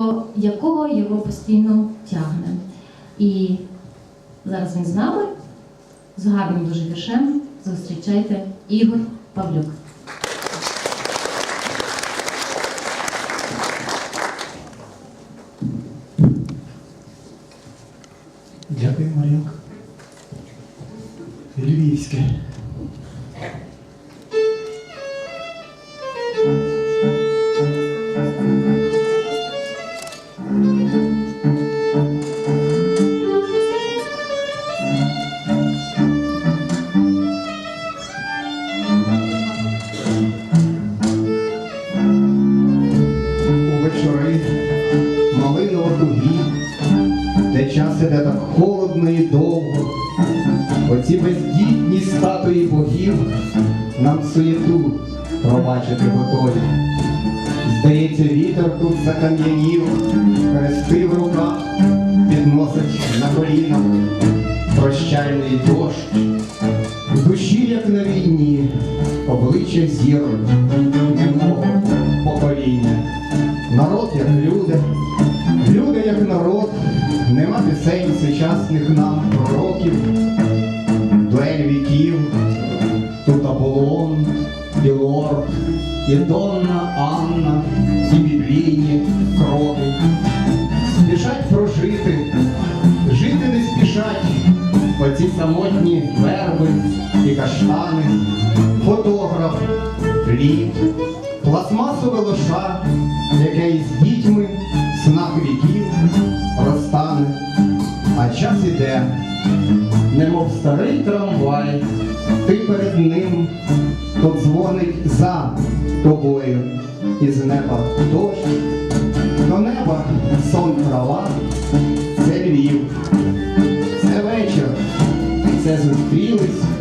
до якого його постійно тягне. І зараз він з нами з гарним дуже віршем. Зустрічайте Ігор Павлюк. Дякую, Марінко. Львівське. Вечори малиново тугі, де час іде так холодно і довго. Оці бездітні статуї богів нам суєту пробачити готові. Здається, вітер тут закам'янів, хрести в руках, підносить на колінах прощальний дощ. В душі, як на війні, обличчя зірок немого покоління. Народ як люди, люди як народ, нема пісень сучасних нам пророків, дуель віків, тут Аполлон, і Лорд, і Донна Анна, і біблійні кроки. Спішать прожити, жити не спішать, оці самотні верби і каштани, фотограф, лід, пластмасове лоша, яке із дітьми снах віків розтане, а час іде, немов старий трамвай, ти перед ним, то дзвонить за тобою, із неба дощ, до неба сон трава, це Львів, це вечір, це зустрілись.